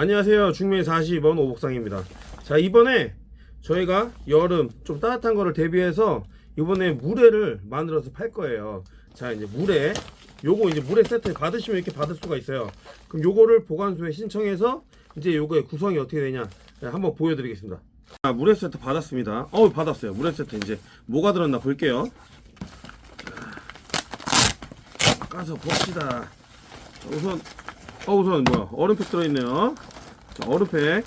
안녕하세요. 중매 42번 오복상입니다. 자, 이번에 저희가 여름 좀 따뜻한 거를 대비해서 이번에 물회를 만들어서 팔 거예요. 자, 이제 물회. 요거 이제 물회 세트 받으시면 이렇게 받을 수가 있어요. 그럼 요거를 보관소에 신청해서 이제 요거의 구성이 어떻게 되냐 네, 한번 보여드리겠습니다. 자, 물회 세트 받았습니다. 어우, 받았어요. 물회 세트 이제 뭐가 들었나 볼게요. 자, 까서 봅시다. 자, 우선 어 우선 뭐야? 얼음팩 들어있네요. 자 얼음팩.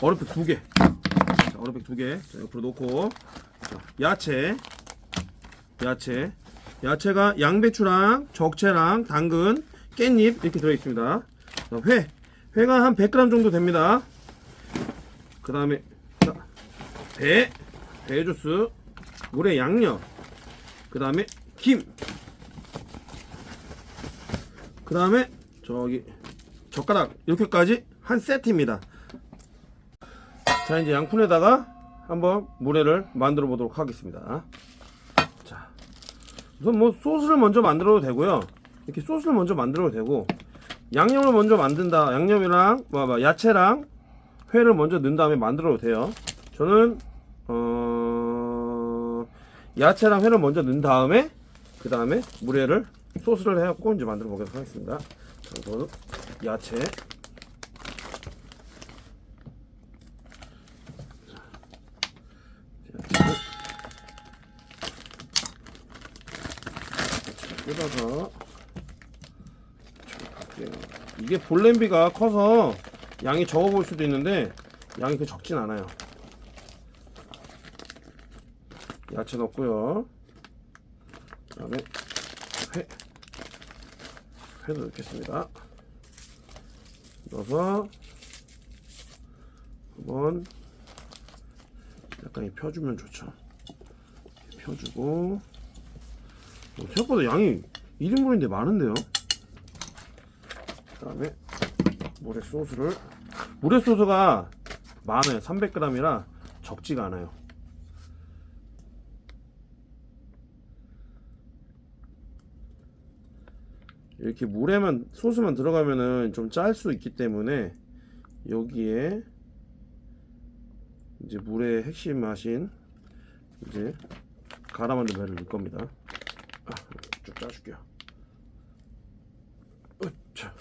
얼음팩 두개. 자 얼음팩 두개. 자 옆으로 놓고. 자, 야채. 야채. 야채가 양배추랑 적채랑 당근 깻잎 이렇게 들어있습니다. 자, 회. 회가 한 100g 정도 됩니다. 그 다음에 배, 배 주스. 물에 양념. 그 다음에 김. 그 다음에 저기 젓가락 이렇게까지 한 세트입니다. 자 이제 양푼에다가 한번 물회를 만들어 보도록 하겠습니다. 자 우선 뭐 소스를 먼저 만들어도 되고요. 이렇게 소스를 먼저 만들어도 되고 양념을 먼저 만든다 양념이랑 뭐, 뭐, 야채랑 회를 먼저 넣은 다음에 만들어도 돼요. 저는 어 야채랑 회를 먼저 넣은 다음에 그 다음에 물회를 소스를 해갖고 이제 만들어 보도록 하겠습니다 자, 우선 야채. 뜯어서 이게 볼냄비가 커서 양이 적어 보일 수도 있는데 양이 그 적진 않아요. 야채 넣고요. 그 다음에 회 회도 넣겠습니다. 넣어서 한번 약간 이 펴주면 좋죠. 펴주고. 어, 생각보다 양이 1인분인데 많은데요? 그 다음에 물에 소스를 물에 소스가 많아요. 300g이라 적지가 않아요 이렇게 물에만 소스만 들어가면은 좀 짤 수 있기 때문에 여기에 이제 물의 핵심 맛인 이제 갈아 만든 배를 넣을 겁니다. 아, 쭉 짜줄게요. 으차.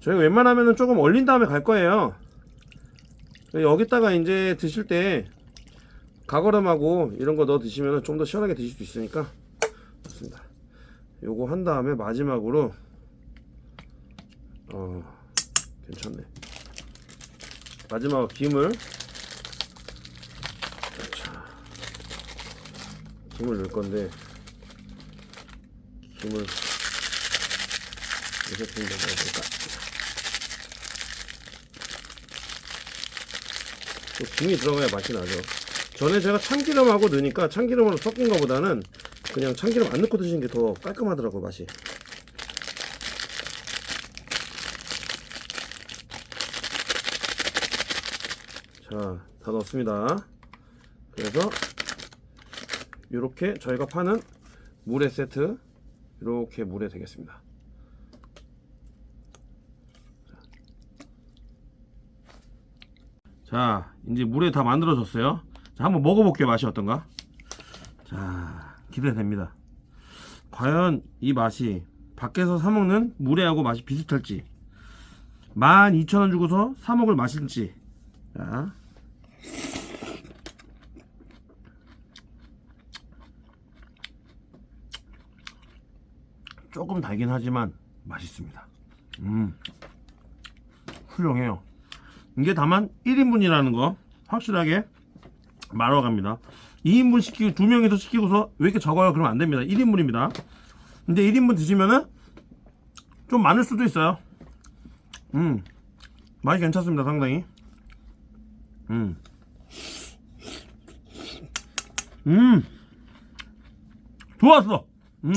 저희가 웬만하면은 조금 얼린 다음에 갈 거예요. 여기다가 이제 드실 때 가거름하고 이런 거 넣어 드시면 좀 더 시원하게 드실 수 있으니까 좋습니다. 요거 한 다음에 마지막으로 어 괜찮네. 마지막 김을 자 김을 넣을 건데 김을 무슨 김을 넣어볼까? 또 김이 들어가야 맛이 나죠. 전에 제가 참기름하고 넣으니까 참기름으로 섞인 것보다는 그냥 참기름 안 넣고 드시는 게 더 깔끔하더라고 맛이. 자 다 넣었습니다. 그래서 이렇게 저희가 파는 물회 세트 이렇게 물회 되겠습니다. 자 이제 물에 다 만들어졌어요 자 한번 먹어볼게요 맛이 어떤가? 자 기대됩니다. 과연 이 맛이 밖에서 사 먹는 물회하고 맛이 비슷할지 12,000원 주고서 사 먹을 맛일지. 자. 조금 달긴 하지만 맛있습니다. 음. 훌륭해요. 이게 다만 1인분이라는 거 확실하게 말아갑니다. 2인분 시키고 2명이서 시키고서 왜 이렇게 적어요? 그러면 안 됩니다. 1인분입니다. 근데 1인분 드시면은 좀 많을 수도 있어요. 음. 맛이 괜찮습니다 상당히. 음. 음. 좋았어. 음